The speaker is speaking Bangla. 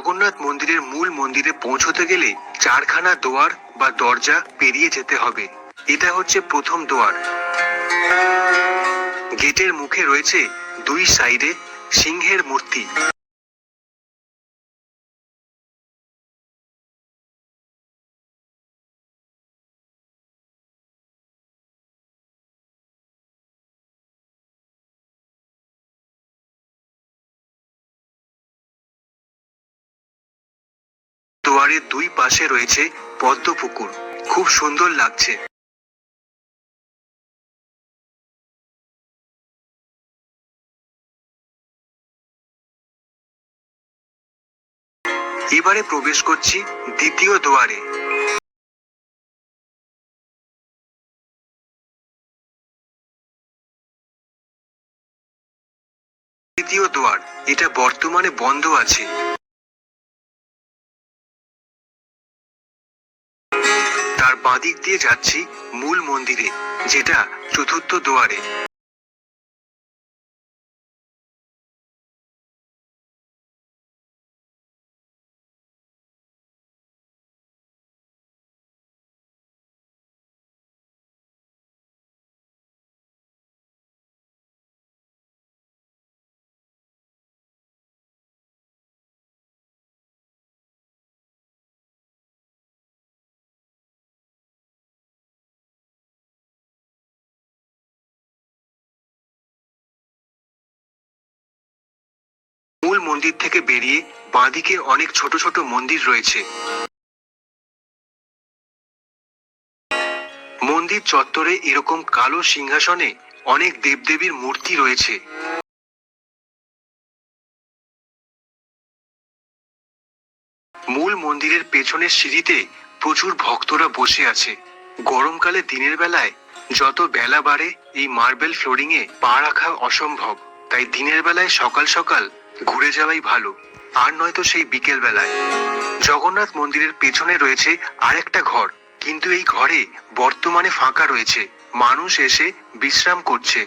জগন্নাথ মন্দিরের মূল মন্দিরে পৌঁছতে গেলে চারখানা দোয়ার বা দরজা পেরিয়ে যেতে হবে। এটা হচ্ছে প্রথম দোয়ার। গেটের মুখে রয়েছে দুই সাইডে সিংহের মূর্তি। দুয়ারের দুই পাশে রয়েছে পদ্ম পুকুর। খুব সুন্দর লাগছে। এবারে প্রবেশ করছি দ্বিতীয় দুয়ারে। তৃতীয় দুয়ার, এটা বর্তমানে বন্ধ আছে। তার বাঁদিক দিয়ে যাচ্ছি মূল মন্দিরে যেটা চতুর্থ দুয়ারে। মন্দির থেকে বেরিয়ে বাঁদিকে অনেক ছোট ছোট মন্দির রয়েছে। মন্দির চত্বরে এরকম কালো সিংহাসনে অনেক দেবদেবীর মূর্তি রয়েছে। মূল মন্দিরের পেছনের সিঁড়িতে প্রচুর ভক্তরা বসে আছে। গরমকালে দিনের বেলায় যত বেলা বাড়ে, এই মার্বেল ফ্লোরিং এ পা রাখা অসম্ভব। তাই দিনের বেলায় সকাল সকাল ঘুরে যাওয়াই ভালো। আর নয়তো সেই বিকেল বেলায় জগন্নাথ মন্দিরের পেছনে রয়েছে আরেকটা ঘর। কিন্তু এই ঘরে বর্তমানে ফাঁকা রয়েছে। মানুষ এসে বিশ্রাম করছে।